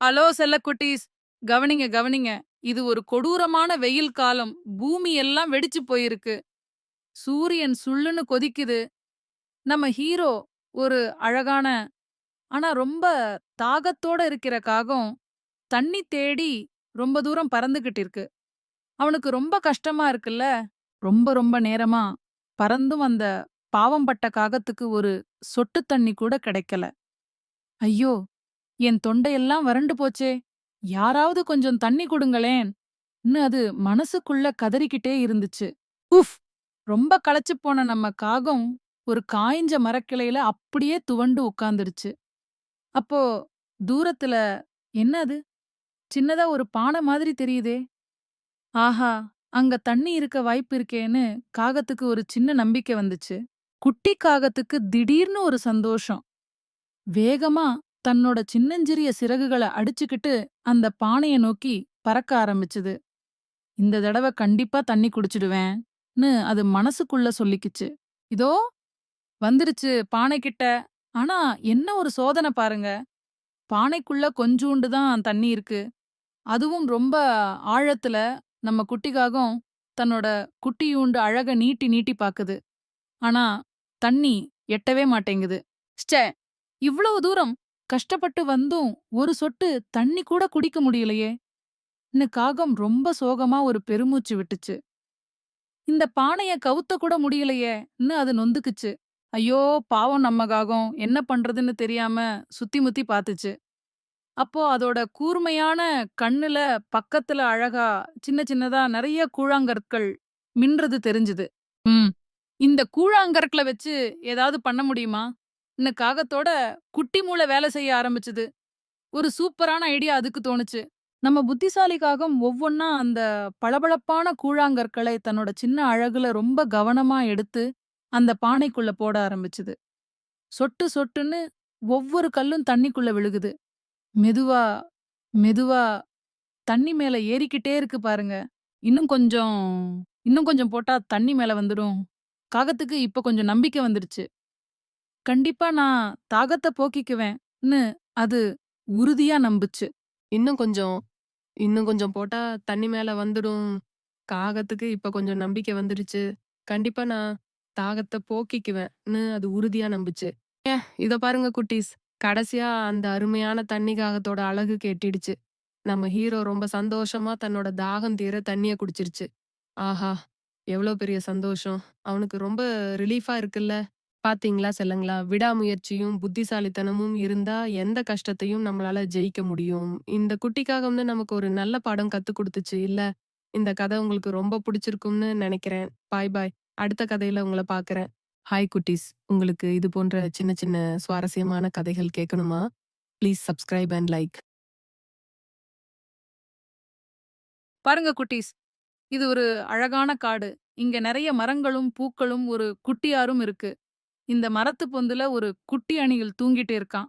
Hello செல்லக்குட்டீஸ். கவனிங்க கவனிங்க. இது ஒரு கொடூரமான வெயில் காலம். பூமி எல்லாம் வெடிச்சு போயிருக்கு. சூரியன் சுள்ளுன்னு கொதிக்குது. நம்ம ஹீரோ ஒரு அழகான ஆனா ரொம்ப தாகத்தோட இருக்கிற காகம் தண்ணி தேடி ரொம்ப தூரம் பறந்துகிட்டு இருக்கு. அவனுக்கு ரொம்ப கஷ்டமா இருக்குல்ல? ரொம்ப ரொம்ப நேரமா பறந்தும் அந்த பாவம் பட்ட காகத்துக்கு ஒரு சொட்டு தண்ணி கூட கிடைக்கல. ஐயோ! என் தொண்டையெல்லாம் வறண்டு போச்சே. யாராவது கொஞ்சம் தண்ணி கொடுங்களேன். அது மனசுக்குள்ள கதறிக்கிட்டே இருந்துச்சு. உஃப்! ரொம்ப களைச்சு போன நம்ம காகம் ஒரு காய்ஞ்ச மரக்கிளையில அப்படியே துவண்டு உட்கார்ந்துருச்சு அப்போ தூரத்துல என்ன அது? சின்னதா ஒரு பானை மாதிரி தெரியுதே. ஆஹா! அங்க தண்ணி இருக்க வாய்ப்பு இருக்கேன்னு காகத்துக்கு ஒரு சின்ன நம்பிக்கை வந்துச்சு. குட்டி காகத்துக்கு திடீர்னு ஒரு சந்தோஷம். வேகமா தன்னோட சின்னஞ்சிறிய சிறகுகளை அடிச்சுக்கிட்டு அந்த பானைய நோக்கி பறக்க ஆரம்பிச்சுது. இந்த தடவை கண்டிப்பா தண்ணி குடிச்சிடுவேன்னு அது மனசுக்குள்ள சொல்லிக்கிச்சு. இதோ வந்துருச்சு பானை கிட்ட ஆனா என்ன ஒரு சோதனை பாருங்க. பானைக்குள்ள கொஞ்சூண்டு தான் தண்ணி இருக்கு. அதுவும் ரொம்ப ஆழத்துல நம்ம குட்டிக்காகவும் தன்னோட குட்டியூண்டு அழக நீட்டி நீட்டி பாக்குது. ஆனா தண்ணி எட்டவே மாட்டேங்குது. ஸ்டே இவ்வளவு தூரம் கஷ்டப்பட்டு வந்தும் ஒரு சொட்டு தண்ணி கூட குடிக்க முடியலையே. காகம் ரொம்ப சோகமா ஒரு பெருமூச்சு விட்டுச்சு. இந்த பானைய கவுத்த கூட முடியலையேன்னு அது நொந்துக்குச்சு. ஐயோ பாவம் நம்ம காகம். என்ன பண்றதுன்னு தெரியாம சுத்தி முத்தி பாத்துச்சு. அப்போ அதோட கூர்மையான கண்ணுல பக்கத்துல அழகா சின்ன சின்னதா நிறைய கூழாங்கற்கள் மின்றது தெரிஞ்சுது. ம். இந்த கூழாங்கற்களை வச்சு ஏதாவது பண்ண முடியுமா? இந்த காகத்தோட குட்டி மூளை வேலை செய்ய ஆரம்பிச்சுது. ஒரு சூப்பரான ஐடியா அதுக்கு தோணுச்சு. நம்ம புத்திசாலி காகம் ஒவ்வொன்னா அந்த பளபளப்பான கூழாங்கற்களை தன்னோட சின்ன அழகுல ரொம்ப கவனமா எடுத்து அந்த பானைக்குள்ள போட ஆரம்பிச்சுது. சொட்டு சொட்டுன்னு ஒவ்வொரு கல்லும் தண்ணிக்குள்ள விழுகுது. மெதுவா மெதுவா தண்ணி மேல ஏறிக்கிட்டே இருக்கு பாருங்க. இன்னும் கொஞ்சம் இன்னும் கொஞ்சம் போட்டா தண்ணி மேல வந்துடும் காகத்துக்கு இப்ப கொஞ்சம் நம்பிக்கை வந்துருச்சு. கண்டிப்பா நான் தாகத்தை போக்கிக்குவேன்னு அது உறுதியா நம்புச்சு. இன்னும் கொஞ்சம் இன்னும் கொஞ்சம் போட்டா தண்ணி மேல வந்துடும். காகத்துக்கு இப்ப கொஞ்சம் நம்பிக்கை வந்துடுச்சு. கண்டிப்பா நான் தாகத்தை போக்கிக்குவேன்னு அது உறுதியா நம்புச்சு. ஏ இத பாருங்க குட்டீஸ். கடைசியா அந்த அருமையான தண்ணி காகத்தோட அழகு கேட்டிடுச்சு. நம்ம ஹீரோ ரொம்ப சந்தோஷமா தன்னோட தாகம் தீர தண்ணிய குடிச்சிருச்சு. ஆஹா எவ்வளோ பெரிய சந்தோஷம். அவனுக்கு ரொம்ப ரிலீஃபா இருக்குல்ல. பாத்தீங்களா செல்லங்களா? விடாமுயற்சியும் புத்திசாலித்தனமும் இருந்தா எந்த கஷ்டத்தையும் நம்மளால ஜெயிக்க முடியும். இந்த குட்டிக்காக வந்து நமக்கு ஒரு நல்ல பாடம் கத்து கொடுத்துச்சு. இல்ல இந்த கதை உங்களுக்கு ரொம்ப பிடிச்சிருக்கும்னு நினைக்கிறேன். பாய் பாய். அடுத்த கதையில உங்களை பாக்குறேன். ஹாய் குட்டீஸ். உங்களுக்கு இது போன்ற சின்ன சின்ன சுவாரஸ்யமான கதைகள் கேட்கணுமா? ப்ளீஸ் சப்ஸ்கிரைப் அண்ட் லைக் பாருங்க குட்டீஸ். இது ஒரு அழகான காடு. இங்க நிறைய மரங்களும் பூக்களும் ஒரு குட்டியாரும் இருக்கு. இந்த மரத்து பொந்துல ஒரு குட்டி அணியில் தூங்கிட்டு இருக்கான்.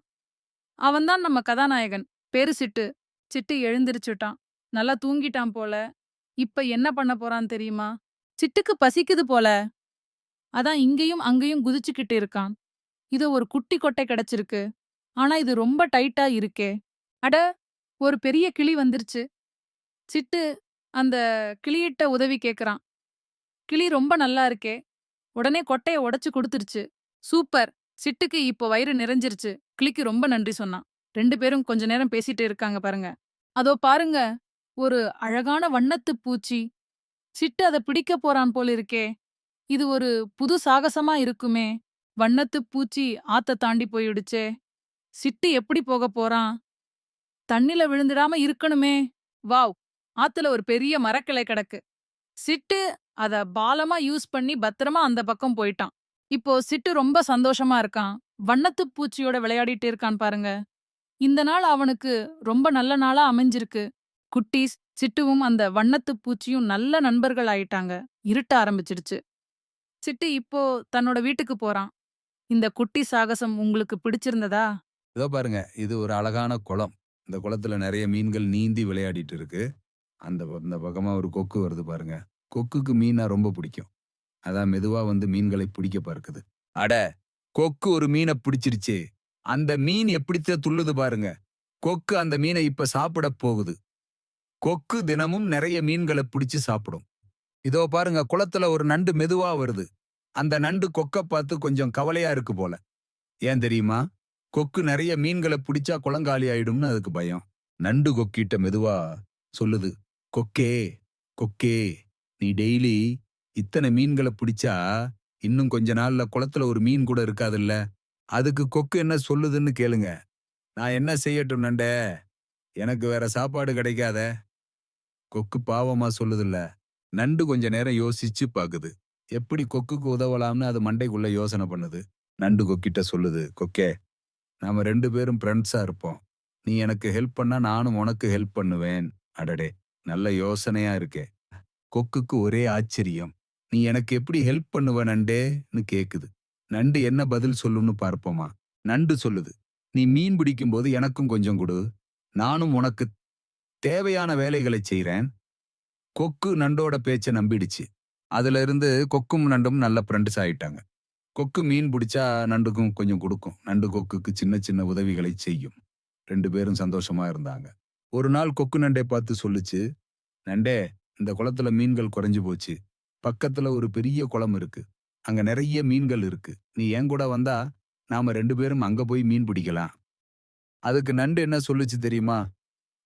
அவன்தான் நம்ம கதாநாயகன். பேரு சிட்டு சிட்டு எழுந்திருச்சுட்டான். நல்லா தூங்கிட்டான் போல. இப்ப என்ன பண்ண போறான் தெரியுமா? சிட்டுக்கு பசிக்குது போல. அதான் இங்கேயும் அங்கேயும் குதிச்சுக்கிட்டு இருக்கான். இது ஒரு குட்டி கொட்டை கிடைச்சிருக்கு. ஆனா இது ரொம்ப டைட்டா இருக்கே. அட ஒரு பெரிய கிளி வந்துருச்சு. சிட்டு அந்த கிளியிட்ட உதவி கேக்குறான். கிளி ரொம்ப நல்லா இருக்கே. உடனே கொட்டைய உடைச்சு கொடுத்துருச்சு. சூப்பர்! சிட்டுக்கு இப்போ வயிறு நிறைஞ்சிருச்சு. கிளிக்கு ரொம்ப நன்றி சொன்னான். ரெண்டு பேரும் கொஞ்ச நேரம் பேசிட்டு இருக்காங்க பாருங்க. அதோ பாருங்க ஒரு அழகான வண்ணத்து பூச்சி. சிட்டு அதை பிடிக்க போறான் போல இருக்கே. இது ஒரு புது சாகசமா இருக்குமே. வண்ணத்து பூச்சி ஆத்த தாண்டி போயிடுச்சே. சிட்டு எப்படி போக போறான்? தண்ணில விழுந்துடாம இருக்கணுமே. வாவ்! ஆத்துல ஒரு பெரிய மரக்கிளை கிடக்கு. சிட்டு அத பாலமா யூஸ் பண்ணி பத்திரமா அந்த பக்கம் போயிட்டான். இப்போ சிட்டு ரொம்ப சந்தோஷமா இருக்கான். வண்ணத்து பூச்சியோட விளையாடிட்டு இருக்கான் பாருங்க. இந்த நாள் அவனுக்கு ரொம்ப நல்ல நாளா அமைஞ்சிருக்கு. குட்டீஸ் சிட்டுவும் அந்த வண்ணத்து பூச்சியும் நல்ல நண்பர்கள் ஆயிட்டாங்க. இருட்ட ஆரம்பிச்சிடுச்சு சிட்டு இப்போ தன்னோட வீட்டுக்கு போறான். இந்த குட்டி சாகசம் உங்களுக்கு பிடிச்சிருந்ததா? இதோ பாருங்க. இது ஒரு அழகான குளம். இந்த குளத்துல நிறைய மீன்கள் நீந்தி விளையாடிட்டு இருக்கு. அந்த அந்த பக்கமா ஒரு கொக்கு வருது பாருங்க. கொக்குக்கு மீனா ரொம்ப பிடிக்கும். அதான் மெதுவா வந்து மீன்களை பிடிக்க பார்க்குது. அட கொக்கு ஒரு மீனை பிடிச்சிருச்சு. அந்த மீன் எப்படித்த துள்ளுது பாருங்க. கொக்கு அந்த மீனை இப்ப சாப்பிட போகுது. கொக்கு தினமும் நிறைய மீன்களை பிடிச்சு சாப்பிடும். இதோ பாருங்க குளத்துல ஒரு நண்டு மெதுவா வருது. அந்த நண்டு கொக்க பார்த்து கொஞ்சம் கவலையா இருக்கு போல. ஏன் தெரியுமா? கொக்கு நிறைய மீன்களை பிடிச்சா குளங்காலி ஆயிடும்னு அதுக்கு பயம். நண்டு கொக்கிட்ட மெதுவா சொல்லுது கொக்கே கொக்கே நீ டெய்லி இத்தனை மீன்களை பிடிச்சா இன்னும் கொஞ்ச நாள்ல குளத்துல ஒரு மீன் கூட இருக்காதுல்ல? அதுக்கு கொக்கு என்ன சொல்லுதுன்னு கேளுங்க. நான் என்ன செய்யட்டும் நண்டே? எனக்கு வேற சாப்பாடு கிடைக்காத. கொக்கு பாவமா சொல்லுதுல்ல. நண்டு கொஞ்ச நேரம் யோசிச்சு பாக்குது. எப்படி கொக்குக்கு உதவலாம்னு அது மண்டைக்குள்ள யோசனை பண்ணுது. நண்டு கொக்கிட்ட சொல்லுது கொக்கே நாம ரெண்டு பேரும் ஃப்ரெண்ட்ஸா இருப்போம். நீ எனக்கு ஹெல்ப் பண்ணா நானும் உனக்கு ஹெல்ப் பண்ணுவேன். அடடே நல்ல யோசனையா இருக்கே. கொக்குக்கு ஒரே ஆச்சரியம். நீ எனக்கு எப்படி ஹெல்ப் பண்ணுவ நண்டேன்னு கேக்குது. நண்டு என்ன பதில் சொல்லும்னு பார்ப்போமா? நண்டு சொல்லுது. நீ மீன் பிடிக்கும்போது எனக்கும் கொஞ்சம் கொடு. நானும் உனக்கு தேவையான வேலைகளை செய்கிறேன் கொக்கு நண்டோட பேச்சை நம்பிடுச்சு. அதுல இருந்து கொக்கும் நண்டும் நல்ல ஃப்ரெண்ட்ஸ் ஆயிட்டாங்க. கொக்கு மீன் பிடிச்சா நண்டுக்கும் கொஞ்சம் கொடுக்கும். நண்டு கொக்குக்கு சின்ன சின்ன உதவிகளை செய்யும். ரெண்டு பேரும் சந்தோஷமா இருந்தாங்க. ஒரு நாள் கொக்கு நண்டை பார்த்து சொல்லுச்சு. நண்டே இந்த குளத்துல மீன்கள் குறைஞ்சு போச்சு. பக்கத்துல ஒரு பெரிய குளம் இருக்கு. அங்க நிறைய மீன்கள் இருக்கு. நீ என் கூட வந்தா நாம ரெண்டு பேரும் அங்க போய் மீன் பிடிக்கலாம். அதுக்கு நண்டு என்ன சொல்லுச்சு தெரியுமா?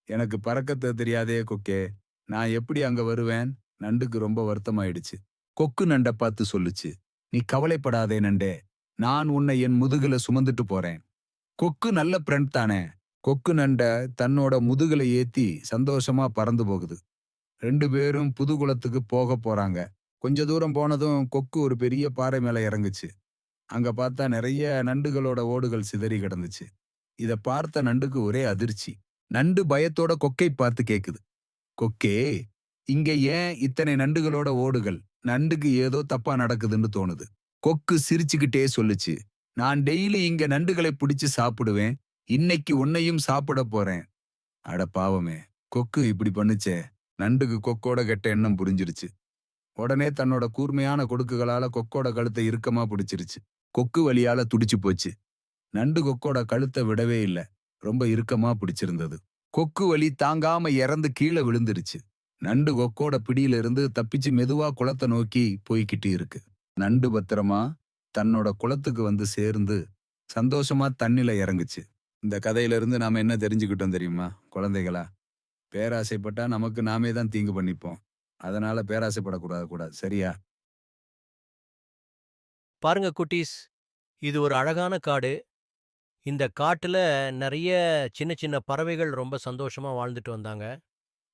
எனக்கு பறக்கத்த தெரியாதே கொக்கே. நான் எப்படி அங்க வருவேன்? நண்டுக்கு ரொம்ப வருத்தமாயிடுச்சு. கொக்கு நண்டை பார்த்து சொல்லுச்சு. நீ கவலைப்படாதே நண்டே. நான் உன்னை என் முதுகுல சுமந்துட்டு போறேன். கொக்கு நல்ல ஃப்ரெண்ட் தானே. கொக்கு நண்டை தன்னோட முதுகுல ஏத்தி சந்தோஷமா பறந்து போகுது. ரெண்டு பேரும் புதுகுளத்துக்கு போக போறாங்க. கொஞ்ச தூரம் போனதும் கொக்கு ஒரு பெரிய பாறை மேல இறங்குச்சு. அங்க பார்த்தா நிறைய நண்டுகளோட ஓடுகள் சிதறி கிடந்துச்சு. இத பார்த்த நண்டுக்கு ஒரே அதிர்ச்சி. நண்டு பயத்தோட கொக்கை பார்த்து கேக்குது. கொக்கே இங்க ஏன் இத்தனை நண்டுகளோட ஓடுகள்? நண்டுக்கு ஏதோ தப்பா நடக்குதுன்னு தோணுது. கொக்கு சிரிச்சுக்கிட்டே சொல்லுச்சு. நான் டெய்லி இங்க நண்டுகளை பிடிச்சு சாப்பிடுவேன். இன்னைக்கு உன்னையும் சாப்பிட போறேன். அட பாவமே கொக்கு இப்படி பண்ணுச்சே. நண்டுக்கு கொக்கோட கெட்ட எண்ணம் புரிஞ்சிருச்சு. உடனே தன்னோட கூர்மையான கொடுக்குகளால கொக்கோட கழுத்தை இறுக்கமா பிடிச்சிருச்சு. கொக்கு வலியால துடிச்சு போச்சு. நண்டு கொக்கோட கழுத்தை விடவே இல்ல. ரொம்ப இறுக்கமா பிடிச்சிருந்தது. கொக்கு வலி தாங்காம இறந்து கீழே விழுந்துருச்சு. நண்டு கொக்கோட பிடியில இருந்து தப்பிச்சு மெதுவா குளத்தை நோக்கி போய்கிட்டு இருக்கு. நண்டு பத்திரமா தன்னோட குளத்துக்கு வந்து சேர்ந்து சந்தோஷமா தண்ணில இறங்குச்சு. இந்த கதையில இருந்து நாம என்ன தெரிஞ்சுக்கிட்டோம் தெரியுமா குழந்தைகளா? பேராசைப்பட்டா நமக்கு நாமே தான் தீங்கு பண்ணிப்போம். அதனால பேராசைப்படக்கூடாது கூடாது சரியா? பாருங்க குட்டீஸ். இது ஒரு அழகான காடு. இந்த காட்டுல நிறைய சின்ன சின்ன பறவைகள் ரொம்ப சந்தோஷமா வாழ்ந்துட்டு வந்தாங்க.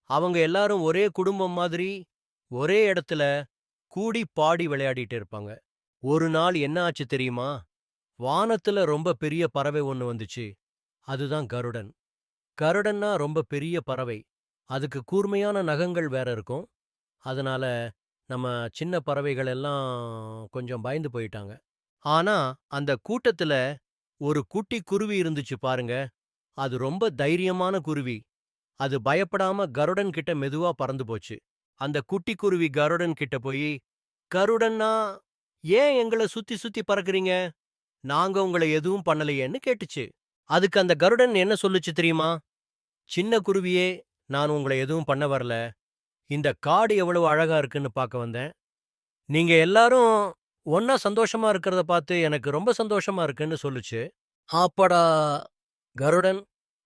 அவங்க எல்லாரும் ஒரே குடும்பம் மாதிரி ஒரே இடத்துல கூடி பாடி விளையாடிட்டு இருப்பாங்க. ஒரு நாள் என்ன ஆச்சு தெரியுமா? வானத்துல ரொம்ப பெரிய பறவை ஒன்று வந்துச்சு. அதுதான் கருடன். கருடன்னா ரொம்ப பெரிய பறவை. அதுக்கு கூர்மையான நகங்கள் வேற இருக்கும். அதனால நம்ம சின்ன பறவைகள் எல்லாம் கொஞ்சம் பயந்து போயிட்டாங்க. ஆனா அந்த கூட்டத்துல ஒரு குட்டி குருவி இருந்துச்சு பாருங்க. அது ரொம்ப தைரியமான குருவி. அது பயப்படாம கருடன் கிட்ட மெதுவா பறந்து போச்சு. அந்த குட்டி குருவி கருடன் கிட்ட போய் கருடன்னா ஏன் எங்களை சுத்தி சுத்தி பறக்குறீங்க? நாங்க உங்களை எதுவும் பண்ணலையேன்னு கேட்டுச்சு. அதுக்கு அந்த கருடன் என்ன சொல்லுச்சு தெரியுமா? சின்ன குருவியே நான் உங்களை எதுவும் பண்ண வரல. இந்த காடு எவ்வளவு அழகா இருக்குன்னு பார்க்க வந்தேன். நீங்க எல்லாரும் ஒன்னா சந்தோஷமா இருக்கிறத பார்த்து எனக்கு ரொம்ப சந்தோஷமா இருக்குன்னு சொல்லுச்சு. ஆப்படா கருடன்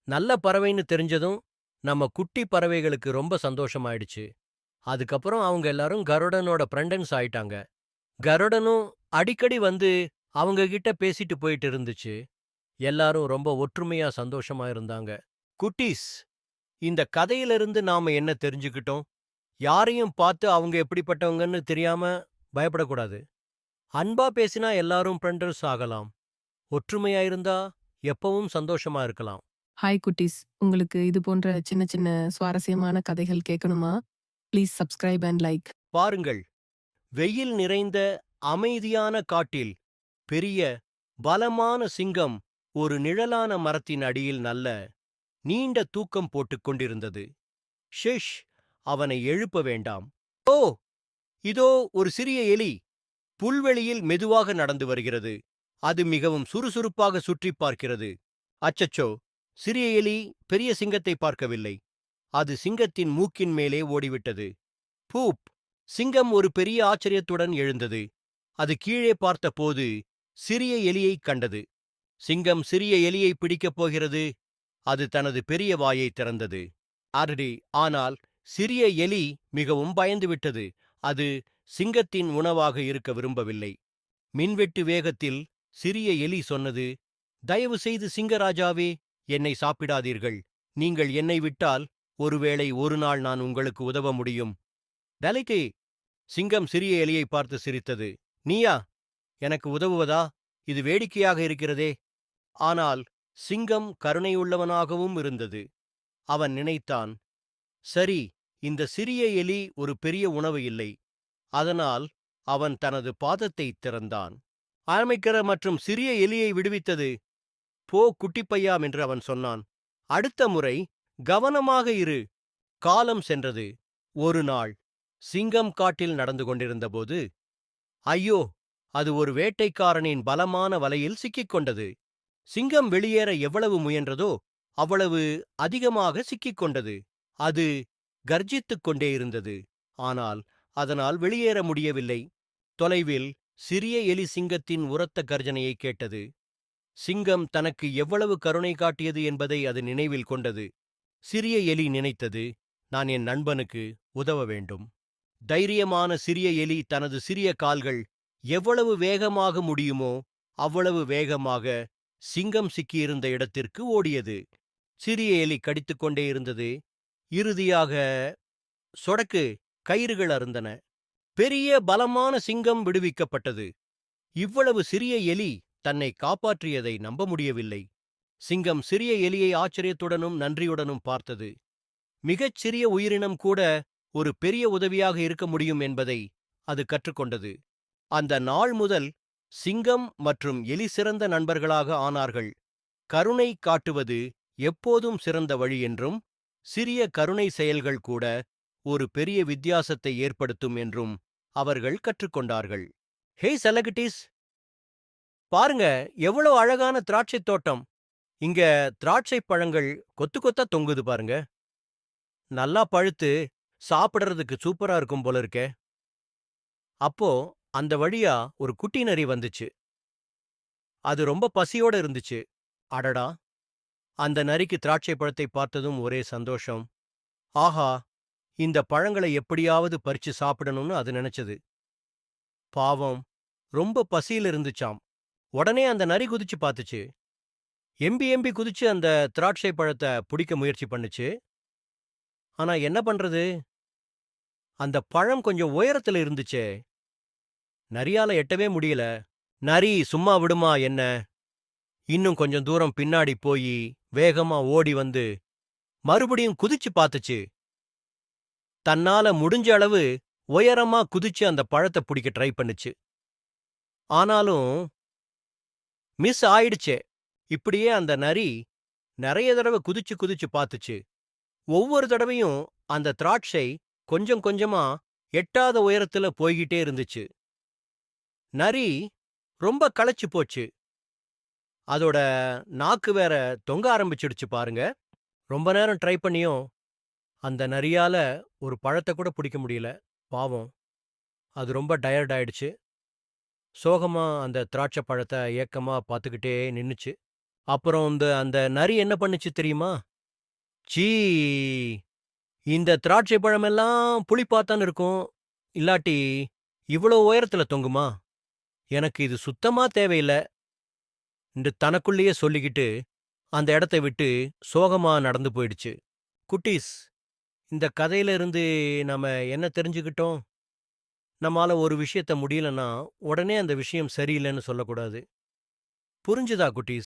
நல்ல பறவைன்னு தெரிஞ்சதும் நம்ம குட்டி பறவைகளுக்கு ரொம்ப சந்தோஷமாயிடுச்சு. அதுக்கப்புறம் அவங்க எல்லாரும் கருடனோட ஃப்ரெண்டன்ஸ் ஆயிட்டாங்க. கருடனும் அடிக்கடி வந்து அவங்க கிட்ட பேசிட்டு போயிட்டு இருந்துச்சு. எல்லாரும் ரொம்ப ஒற்றுமையா சந்தோஷமா இருந்தாங்க. குட்டீஸ் இந்த கதையிலிருந்து நாம என்ன தெரிஞ்சுக்கிட்டோம்? யாரையும் பார்த்து அவங்க எப்படிப்பட்டவங்கன்னு தெரியாம பயப்படக்கூடாது. அன்பா பேசினா எல்லாரும் ஃப்ரெண்டர்ஸ் ஆகலாம். ஒற்றுமையா இருந்தா எப்பவும் சந்தோஷமா இருக்கலாம். ஹாய் குட்டீஸ். உங்களுக்கு இது போன்ற சின்ன சின்ன சுவாரஸ்யமான கதைகள் கேட்கணுமா? ப்ளீஸ் சப்ஸ்கிரைப் அண்ட் லைக் பாருங்கள். வெயில் நிறைந்த அமைதியான காட்டில் பெரிய பலமான சிங்கம் ஒரு நிழலான மரத்தின் அடியில் நல்ல நீண்ட தூக்கம் போட்டுக் கொண்டிருந்தது. ஷிஷ்! அவனை எழுப்ப வேண்டாம். ஓ இதோ ஒரு சிறிய எலி புல்வெளியில் மெதுவாக நடந்து வருகிறது. அது மிகவும் சுறுசுறுப்பாக சுற்றிப் பார்க்கிறது. அச்சச்சோ சிறிய எலி பெரிய சிங்கத்தை பார்க்கவில்லை. அது சிங்கத்தின் மூக்கின் மேலே ஓடிவிட்டது. பூப் சிங்கம் ஒரு பெரிய ஆச்சரியத்துடன் எழுந்தது. அது கீழே பார்த்தபோது சிறிய எலியைக் கண்டது. சிங்கம் சிறிய எலியை பிடிக்கப் போகிறது. அது தனது பெரிய வாயை திறந்தது. அரடி ஆனால் சிறிய எலி மிகவும் பயந்துவிட்டது. அது சிங்கத்தின் உணவாக இருக்க விரும்பவில்லை. மின்வெட்டு வேகத்தில் சிறிய எலி சொன்னது தயவு செய்து சிங்கராஜாவே என்னை சாப்பிடாதீர்கள். நீங்கள் என்னை விட்டால் ஒருவேளை ஒரு நாள் நான் உங்களுக்கு உதவ முடியும். டலைக்கே சிங்கம் சிறிய எலியை பார்த்து சிரித்தது நீயா எனக்கு உதவுவதா? இது வேடிக்கையாக இருக்கிறதே. ஆனால் சிங்கம் கருணையுள்ளவனாகவும் இருந்தது. அவன் நினைத்தான் சரி இந்த சிறிய எலி ஒரு பெரிய உணவு இல்லை. அதனால் அவன் தனது பாதத்தை திறந்தான். ஆமைக்கர மற்றும் சிறிய எலியை விடுவித்தது. போ குட்டிப்பையாம் என்று அவன் சொன்னான். அடுத்த முறை கவனமாக இரு. காலம் சென்றது. ஒரு நாள். சிங்கம் காட்டில் நடந்து கொண்டிருந்தபோது ஐயோ அது ஒரு வேட்டைக்காரனின் பலமான வலையில் சிக்கிக் கொண்டது. சிங்கம் வெளியேற எவ்வளவு முயன்றதோ அவ்வளவு அதிகமாக சிக்கிக் கொண்டது. அது கர்ஜித்துக் கொண்டே இருந்தது. ஆனால் அதனால் வெளியேற முடியவில்லை. தொலைவில் சிறிய எலி சிங்கத்தின் உரத்த கர்ஜனையை கேட்டது. சிங்கம் தனக்கு எவ்வளவு கருணை காட்டியது என்பதை அது நினைவில் கொண்டது. சிறிய எலி நினைத்தது நான் என் நண்பனுக்கு உதவ வேண்டும். தைரியமான சிறிய எலி தனது சிறிய கால்கள் எவ்வளவு வேகமாக முடியுமோ அவ்வளவு வேகமாக சிங்கம் சிக்கியிருந்த இடத்திற்கு ஓடியது. சிறிய எலி கடித்துக்கொண்டே இருந்தது. இறுதியாக சொடக்கு கயிறுகள் அருந்தன. பெரிய பலமான சிங்கம் விடுவிக்கப்பட்டது. இவ்வளவு சிறிய எலி தன்னை காப்பாற்றியதை நம்ப முடியவில்லை. சிங்கம் சிறிய எலியை ஆச்சரியத்துடனும் நன்றியுடனும் பார்த்தது. மிகச் சிறிய உயிரினம் கூட ஒரு பெரிய உதவியாக இருக்க முடியும் என்பதை அது கற்றுக்கொண்டது. அந்த நாள் முதல் சிங்கம் மற்றும் எலி சிறந்த நண்பர்களாக ஆனார்கள். கருணை காட்டுவது எப்போதும் சிறந்த வழி என்றும் சிறிய கருணை செயல்கள் கூட ஒரு பெரிய வித்தியாசத்தை ஏற்படுத்தும் என்றும் அவர்கள் கற்றுக்கொண்டார்கள். ஹே செலகிட்டிஸ்! பாருங்க எவ்வளவு அழகான திராட்சைத் தோட்டம். இங்க திராட்சை பழங்கள் கொத்து கொத்தா தொங்குது பாருங்க. நல்லா பழுத்து சாப்பிடுறதுக்கு சூப்பரா இருக்கும் போல இருக்கே. அப்போ அந்த வழியா ஒரு குட்டி நரி வந்துச்சு. அது ரொம்ப பசியோட இருந்துச்சு. அடடா! அந்த நரிக்கு திராட்சை பழத்தை பார்த்ததும் ஒரே சந்தோஷம். ஆஹா இந்த பழங்களை எப்படியாவது பறிச்சு சாப்பிடணும்னு அது நினைச்சது. பாவம் ரொம்ப பசியில இருந்துச்சாம். உடனே அந்த நரி குதிச்சு பார்த்துச்சு. எம்பி எம்பி குதிச்சு அந்த திராட்சை பழத்தை பிடிக்க முயற்சி பண்ணுச்சு. ஆனா என்ன பண்றது? அந்த பழம் கொஞ்சம் உயரத்துல இருந்துச்சே. நரியால எட்டவே முடியல. நரி சும்மா விடுமா என்ன? இன்னும் கொஞ்சம் தூரம் பின்னாடி போய் வேகமா ஓடி வந்து மறுபடியும் குதிச்சு பார்த்துச்சு. தன்னால முடிஞ்ச அளவு உயரமா குதிச்சு அந்த பழத்தை பிடிக்க ட்ரை பண்ணுச்சு. ஆனாலும் மிஸ் ஆயிடுச்சே. இப்படியே அந்த நரி நிறைய தடவை குதிச்சு குதிச்சு பார்த்துச்சு. ஒவ்வொரு தடவையும் அந்த திராட்சை கொஞ்சம் கொஞ்சமா எட்டாத உயரத்துல போய்கிட்டே இருந்துச்சு. நரி ரொம்ப களைச்சு போச்சு. அதோட நாக்கு வேற தொங்க ஆரம்பிச்சிடுச்சு பாருங்க. ரொம்ப நேரம் ட்ரை பண்ணியும் அந்த நரியால ஒரு பழத்தை கூட பிடிக்க முடியல பாவம். அது ரொம்ப டயர்ட் ஆயிடுச்சு. சோகமா அந்த திராட்சை பழத்தை ஏக்கமா பார்த்துக்கிட்டே நின்னுச்சு. அப்புறம் இந்த அந்த நரி என்ன பண்ணுச்சு தெரியுமா? சீ இந்த திராட்சை பழமெல்லாம் புளிப்பாத்தான் இருக்கும். இல்லாட்டி இவ்வளோ உயரத்துல தொங்குமா? எனக்கு இது சுத்தமா தேவையில்ல. என்று தனக்குள்ளேயே சொல்லிக்கிட்டு அந்த இடத்தை விட்டு சோகமா நடந்து போயிடுச்சு. குட்டீஸ் இந்த கதையில இருந்து நம்ம என்ன தெரிஞ்சுக்கிட்டோம்? நம்மால ஒரு விஷயத்த முடியலன்னா உடனே அந்த விஷயம் சரியில்லைன்னு சொல்லக்கூடாது. புரிஞ்சுதா குட்டீஸ்?